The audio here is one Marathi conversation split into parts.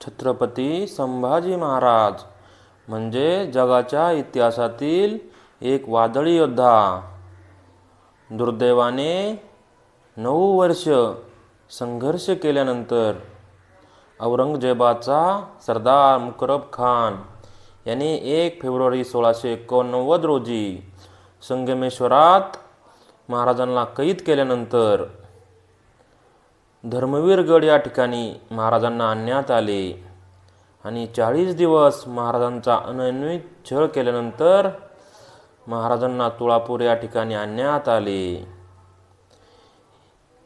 छत्रपती संभाजी महाराज. म्हणजे जगाच्या इतिहासातील एक वादळी योद्धा. दुर्दैवाने नऊ वर्ष संघर्ष केल्यानंतर औरंगजेबाचा सरदार मुकरब खान यांनी एक फेब्रुवारी सोळाशे एकोणनव्वद रोजी संगमेश्वरात महाराजांना कैद केल्यानंतर धर्मवीरगड या ठिकाणी महाराजांना आणण्यात आले. आणि चाळीस दिवस महाराजांचा अनन्वित छळ केल्यानंतर महाराजांना तुळापूर या ठिकाणी आणण्यात आले.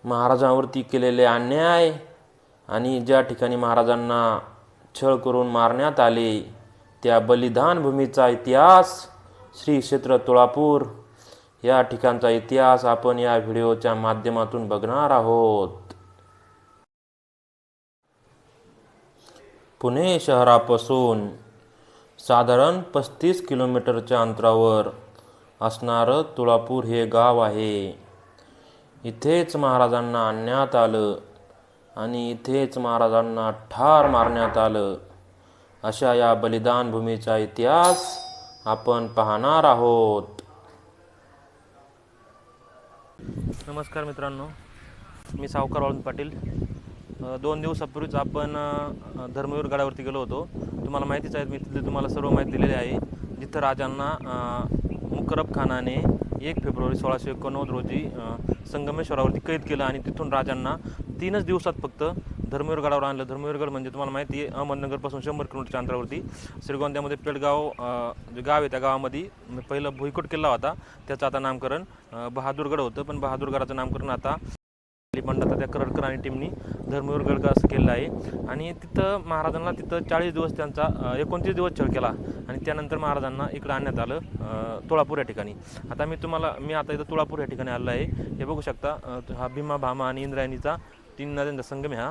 महाराजांवरती केलेले अन्याय आणि ज्या ठिकाणी महाराजांना छळ करून मारण्यात आले त्या बलिदान भूमीचा इतिहास श्री क्षेत्र तुळापूर या ठिकाणचा इतिहास आपण या व्हिडिओच्या माध्यमातून बघणार आहोत. पुणे शहरापासून साधारण पस्तीस किलोमीटरच्या अंतरावर असणारं तुळापूर हे गाव आहे. इथेच महाराजांना आणण्यात आलं आणि इथेच महाराजांना ठार मारण्यात आलं. अशा या बलिदान भूमीचा इतिहास आपण पाहणार आहोत. नमस्कार मित्रांनो मी सावकार वाळून पाटील. दोन दिवसापूर्वीच आपण धर्मवीर गडावरती गेलो होतो. तुम्हाला माहितीच आहे मी तिथली तुम्हाला सर्व माहिती दिलेली आहे. जिथं राजांना मुकरब खानाने एक फेब्रुवारी सोळाशे एकोणनव्वद रोजी संगमेश्वरावरती कैद केलं आणि तिथून राजांना तीनच दिवसात फक्त धर्मवीर गडावर आणलं. धर्मवीरगड म्हणजे तुम्हाला माहिती आहे अहमदनगरपासून शंभर किलोमीटरच्या अंतरावरती. श्रीगोंद्यामध्ये पेडगाव जे गाव आहे त्या गावामध्ये पहिलं भुईकोट किल्ला होता. त्याचं आता नामकरण बहादूरगड होतं. पण बहादूरगडाचं नामकरण आता पंडित त्या करडकर आणि टीमनी धर्मवीरगड असं केलेलं आहे. आणि तिथं महाराजांना तिथं चाळीस दिवस त्यांचा एकोणतीस दिवस छळ केला. आणि त्यानंतर महाराजांना इकडं आणण्यात आलं तुळापूर या ठिकाणी. आता मी तुम्हाला मी आता इथं तुळापूर या ठिकाणी आलेलो आहे. हे बघू शकता हा भीमा भामा आणि इंद्रायणीचा तीन नद्यांचा संगम हा.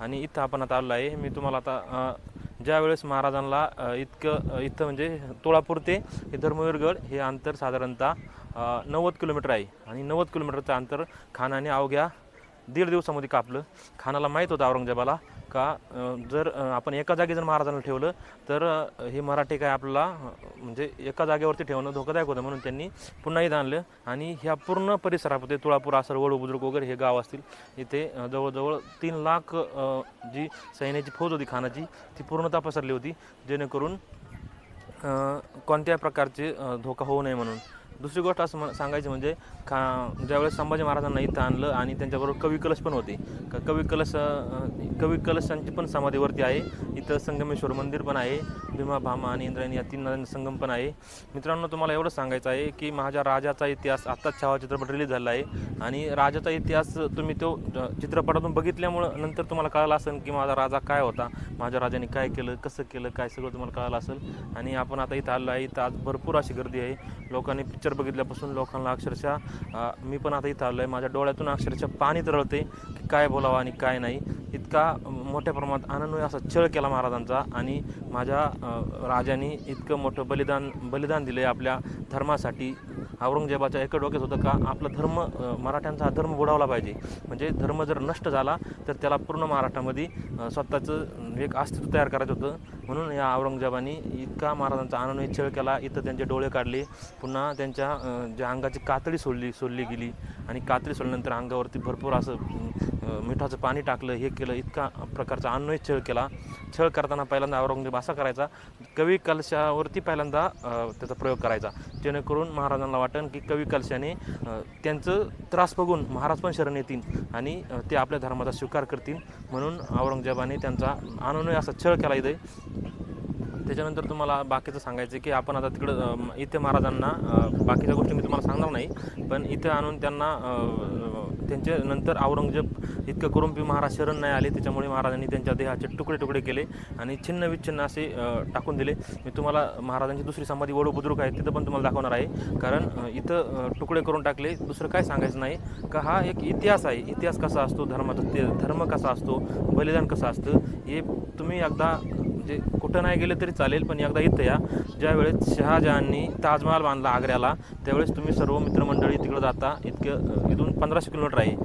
आणि इथं आपण आता आलेलो आहे. मी तुम्हाला आता ज्यावेळेस महाराजांना इतकं इथं म्हणजे तुळापूर ते हे धर्मवीरगड हे अंतर साधारणतः नव्वद किलोमीटर आहे. आणि नव्वद किलोमीटरचं अंतर खानाने अवघ्या दीड दिवसामध्ये कापलं. खानाला माहीत होतं औरंगजेबाला का जर आपण एका जागी जर महाराजांना ठेवलं तर हे मराठी काय आपल्याला म्हणजे एका जागेवरती ठेवणं धोकादायक होतं. म्हणून त्यांनी पुन्हा इथं आणलं आणि ह्या पूर्ण परिसरामध्ये तुळापूर आसर वडू बुद्रुक वगैरे हे गाव असतील इथे जवळजवळ तीन लाख जी सैन्याची फौज होती खानाची ती पूर्णतः पसरली होती जेणेकरून कोणत्या प्रकारचे धोका होऊ नये म्हणून. दुसरी गोष्ट असं म्हण सांगायची म्हणजे खा ज्यावेळेस संभाजी महाराजांना इथं आणलं आणि त्यांच्याबरोबर कवी कलश पण होते. क कवी कलश कवी कलशांची पण समाधीवरती आहे. इथं संगमेश्वर मंदिर पण आहे. भीमा भामा आणि इंद्रायणी या तीन नद्यांचा संगम पण आहे. मित्रांनो तुम्हाला एवढं सांगायचं आहे की माझ्या राजाचा इतिहास आत्ताच छावा चित्रपट रिलीज झाला आहे. आणि राजाचा इतिहास तुम्ही तो चित्रपटातून बघितल्यामुळं नंतर तुम्हाला कळालं असेल की माझा राजा काय होता माझ्या राजाने काय केलं कसं केलं काय सगळं तुम्हाला कळालं असेल. आणि आपण आता इथं आलो आहे. इथं आज भरपूर अशी गर्दी आहे. लोकांनी पिक्चर बघितल्यापासून लोकांना अक्षरशः मी पण आता इथं आलो आहे माझ्या डोळ्यातून अक्षरशः पाणी तरळते की काय बोलावं आणि काय नाही. इतका मोठ्या प्रमाणात आनंद असा छळ केला महाराजांचा आणि माझ्या राजाने इतकं मोठं बलिदान बलिदान दिलं आहे आपल्या धर्मासाठी. औरंगजेबाच्या एका डोक्यात होतं का आपला धर्म मराठ्यांचा धर्म बुडावला पाहिजे. म्हणजे धर्म जर नष्ट झाला तर त्याला पूर्ण महाराष्ट्रामध्ये स्वतःचं एक अस्तित्व तयार करायचं होतं. म्हणून या औरंगजेबाने इतका महाराजांचा आनंद छळ केला. इथं त्यांचे डोळे काढले. पुन्हा त्यांच्या ज्या अंगाची कातडी सोडली सोडली गेली आणि कातडी सोडल्यानंतर अंगावरती भरपूर असं मिठाचं पाणी टाकलं. हे केलं. इतका प्रकारचा अन्वय छळ केला. छळ करताना पहिल्यांदा औरंगजेब असा करायचा कवी कलशावरती पहिल्यांदा त्याचा प्रयोग करायचा. जेणेकरून महाराजांना वाटन की कवी कलशाने त्यांचं त्रास बघून महाराज पण शरण येतील आणि ते आपल्या धर्माचा स्वीकार करतील. म्हणून औरंगजेबाने त्यांचा अनुनय असा छळ केला इथे. त्याच्यानंतर तुम्हाला बाकीचं सांगायचं की आपण आता तिकडं इथे महाराजांना बाकीच्या गोष्टी मी तुम्हाला सांगणार नाही पण इथे आणून त्यांना त्यांच्या त्यांचे नंतर औरंगजेब इतकं करून बी महाराज शरण नाही आले त्याच्यामुळे महाराजांनी त्यांच्या देहाचे तुकडे तुकडे केले आणि छिन्न विच्छिन्न असे टाकून दिले. मी तुम्हाला महाराजांची दुसरी समाधी वडू बुद्रुक आहे तिथं पण तुम्हाला दाखवणार आहे. कारण इथं तुकडे करून टाकले दुसरं काय सांगायचं नाही. का हा एक इतिहास आहे. इतिहास कसा असतो? धर्माचा ते धर्म कसा असतो? बलिदान कसं असतं? हे तुम्ही एकदा म्हणजे कुठं नाही गेलं तरी चालेल पण एकदा इथं या. ज्यावेळेस शहाजहाननी ताजमहाल बांधला आग्र्याला त्यावेळेस तुम्ही सर्व मित्रमंडळी तिकडं जाता. इतकं इथून पंधराशे किलोमीटर आहे.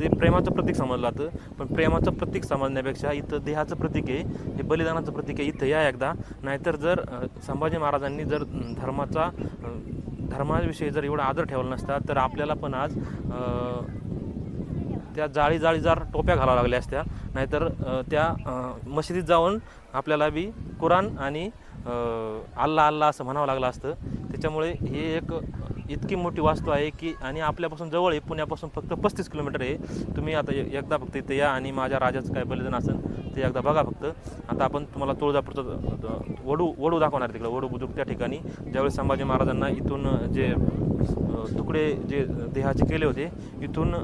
ते प्रेमाचं प्रतीक समजलं जातं. पण प्रेमाचं प्रतीक समजण्यापेक्षा इथं देहाचं प्रतीक आहे हे बलिदानाचं प्रतीक आहे. इथं या एकदा. नाहीतर जर संभाजी महाराजांनी जर धर्माचा धर्माविषयी जर एवढा आदर ठेवला नसता तर आपल्याला पण आज त्या जाळी जाळीजार टोप्या घालाव्या लागल्या असत्या. नाहीतर त्या मशिदीत जाऊन आपल्याला बी कुराण आणि अल्ला अल्ला असं म्हणावं लागलं असतं. त्याच्यामुळे हे एक इतकी मोठी वास्तू आहे की आणि आपल्यापासून जवळ आहे पुण्यापासून फक्त पस्तीस किलोमीटर आहे. तुम्ही आता एकदा फक्त इथे या आणि माझ्या राजाचं काय बलिदान असेल ते एकदा बघा फक्त. आता आपण तुम्हाला तुळजापूरचं वडू वडू दाखवणार तिकडं वडू बुद्रुक त्या ठिकाणी. ज्यावेळेस संभाजी महाराजांना इथून जे तुकडे जे देहाचे केले होते इथून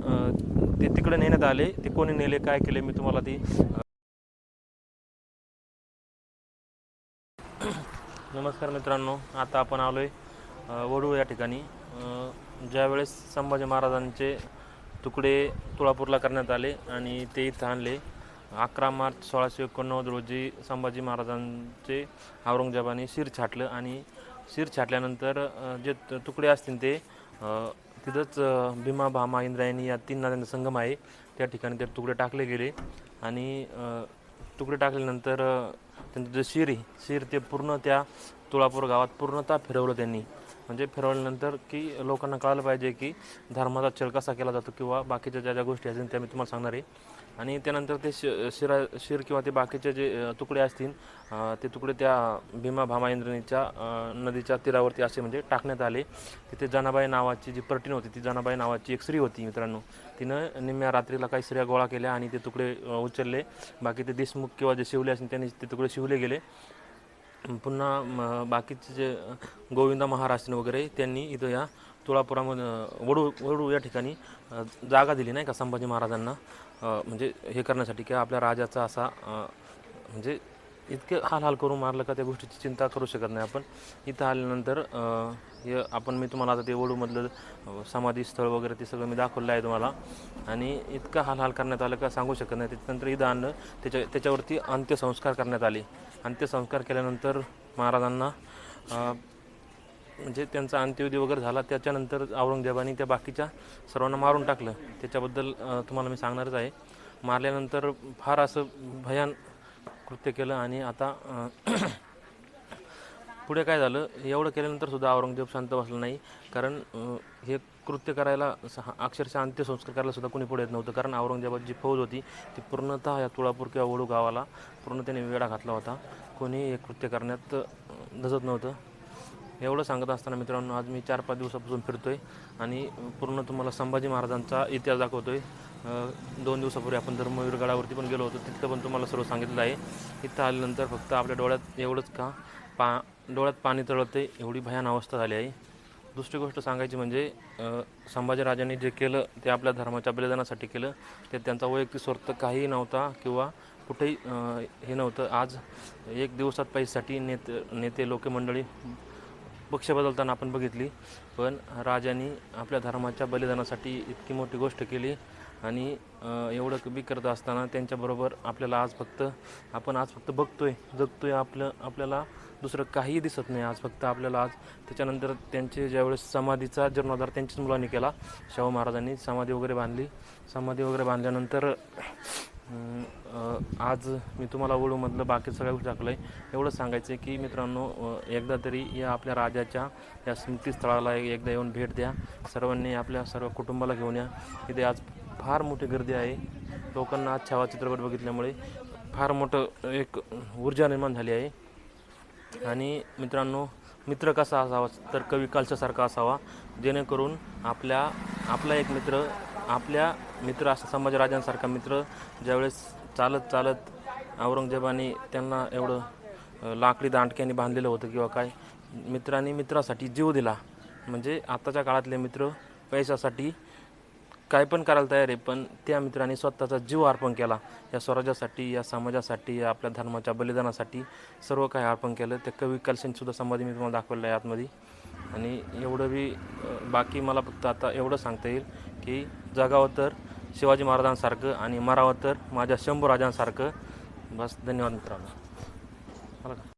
ते तिकडे नेण्यात आले. ते कोणी नेले काय केले मी तुम्हाला ती नमस्कार मित्रांनो. आता आपण आलो आहे वडू या ठिकाणी. ज्यावेळेस संभाजी महाराजांचे तुकडे तुळापूरला करण्यात आले आणि ते इथं आणले अकरा मार्च सोळाशे एकोणनव्वद रोजी संभाजी महाराजांचे औरंगजेबाने शिर छाटलं आणि शिर छाटल्यानंतर जे तुकडे असतील ते तिथंच भीमा भामा इंद्रायणी या तीन नद्यांचा संगम आहे. त्या ठिकाणी ते तुकडे टाकले गेले आणि तुकडे टाकल्यानंतर त्यांचं जे शिर आहे शिर ते पूर्ण त्या तुळापूर गावात पूर्णतः फिरवलं त्यांनी. म्हणजे फिरवल्यानंतर की लोकांना कळालं पाहिजे की धर्माचा छळ कसा केला जातो किंवा बाकीच्या ज्या ज्या गोष्टी असतील त्या मी तुम्हाला सांगणार आहे. आणि त्यानंतर ते शि शिरा शिर किंवा ते बाकीचे जे तुकडे असतील ते तुकडे त्या भीमा भामा इंद्रणीच्या नदीच्या तीरावरती असे म्हणजे टाकण्यात आले. तिथे जनाबाई नावाची जी पर्टीन होती ती जनाबाई नावाची एक स्त्री होती मित्रांनो. तिनं निम्म्या रात्रीला काही स्त्रिया गोळा केल्या आणि ते तुकडे उचलले. बाकी ते देशमुख किंवा जे शिवले असतील त्यांनी ते तुकडे शिवले गेले. पुन्हा म, बाकीचे जे गोविंदा महाराष्ट्र वगैरे त्यांनी इथं या तुळापुरामध्ये वडू वडू या ठिकाणी जागा दिली नाही का संभाजी महाराजांना. म्हणजे हे करण्यासाठी की आपल्या राजाचा असा म्हणजे इतके हाल हाल करून मारलं का त्या गोष्टीची चिंता करू शकत नाही आपण. इथं आल्यानंतर हे आपण मी तुम्हाला आता ते वडूमधलं समाधी स्थळ वगैरे ते सगळं मी दाखवलं आहे तुम्हाला. आणि इतकं हाल हाल करण्यात आलं का सांगू शकत नाही. त्याच्यानंतर इथं आणलं त्याच्या त्याच्यावरती अंत्यसंस्कार करण्यात आले. अंत्यसंस्कार केल्यानंतर महाराजांना म्हणजे त्यांचा अंत्यविधी वगैरे झाला. त्याच्यानंतर औरंगजेबाने त्या बाकीच्या सर्वांना मारून टाकलं. त्याच्याबद्दल तुम्हाला मी सांगणारच आहे. मारल्यानंतर फार असं भयान कृत्य केलं आणि आता पुढे काय झालं? एवढं केल्यानंतर सुद्धा औरंगजेब शांत बसला नाही. कारण हे कृत्य करायला स- अक्षरशः अंत्यसंस्कार करायला सुद्धा कोणी पुढे येत नव्हतं. कारण औरंगजेबाची जी फौज होती ती पूर्णतः या तुळापूर किंवा वडू गावाला पूर्ण त्याने वेढा घातला होता. कोणी हे कृत्य करण्यात धजत नव्हतं. एवढं सांगत असताना मित्रांनो आज मी चार पाच दिवसापासून फिरतो आहे आणि पूर्ण तुम्हाला संभाजी महाराजांचा इतिहास दाखवतो आहे दोन दिवसापूर्वी आपण धर्मवीर गडावरती पण गेलो होतो. तिथं पण तुम्हाला सर्व सांगितलं आहे. इथं आल्यानंतर फक्त आपल्या डोळ्यात एवढंच का? पा डोळ्यात पाणी तळते एवढी भयान अवस्था झाली आहे. दुसरी गोष्ट सांगायची म्हणजे संभाजीराजांनी जे केलं ते आपल्या धर्माच्या बलिदानासाठी केलं. ते त्यांचा वैयक्तिक स्वार्थ काहीही नव्हता किंवा कुठेही हे नव्हतं. आज एक दिवसात पैशासाठी नेते नेते लोकमंडळी पक्ष बदलताना आपण बघितली. पण राजांनी आपल्या धर्माच्या बलिदानासाठी इतकी मोठी गोष्ट केली. आणि एवढं कमी करत असताना त्यांच्याबरोबर आपल्याला आज फक्त आपण आज फक्त बघतोय जगतोय आपलं आपल्याला दुसरं काहीही दिसत नाही. आज फक्त आपल्याला आज त्याच्यानंतर त्यांचे ज्यावेळेस समाधीचा जीर्णोद्धार त्यांच्याच मुलांनी केला. शाहू महाराजांनी समाधी वगैरे बांधली. समाधी वगैरे बांधल्यानंतर आज मी तुम्हाला ओळूमधलं बाकी सगळ्या गोष्टी दाखवलं आहे एवढं सांगायचं आहे की मित्रांनो एकदा तरी या आपल्या राजाच्या या स्मृतीस्थळाला एकदा येऊन भेट द्या. सर्वांनी आपल्या सर्व कुटुंबाला घेऊन या. इथे आज फार मोठी गर्दी आहे. लोकांना आज छावा चित्रपट बघितल्यामुळे फार मोठं एक ऊर्जा निर्माण झाली आहे. आणि मित्रांनो मित्र कसा असावा तर कवी कालच्यासारखा असावा. जेणेकरून आपल्या आपला एक मित्र आपल्या मित्र असा संभाजीराजांसारखा मित्र ज्यावेळेस चालत चालत औरंगजेबाने त्यांना एवढं लाकडी दांडक्याने बांधलेलं होतं किंवा काय मित्रांनी मित्रासाठी जीव दिला. म्हणजे आत्ताच्या काळातले मित्र पैशासाठी काय पण करायला तयार आहे पण त्या मित्रांनी स्वतःचा जीव अर्पण केला. या स्वराज्यासाठी या समाजासाठी या आपल्या धर्माच्या बलिदानासाठी सर्व काही अर्पण केलं. त्या कवी कलशनसुद्धा समाधी मी तुम्हाला दाखवलं आहे आतमध्ये. आणि एवढं बी बाकी मला फक्त आता एवढं सांगता येईल की जगावं तर शिवाजी महाराजांसारखं आणि मरावं तर माझ्या शंभू राजांसारखं बस धन्यवाद मित्रांनो. मला का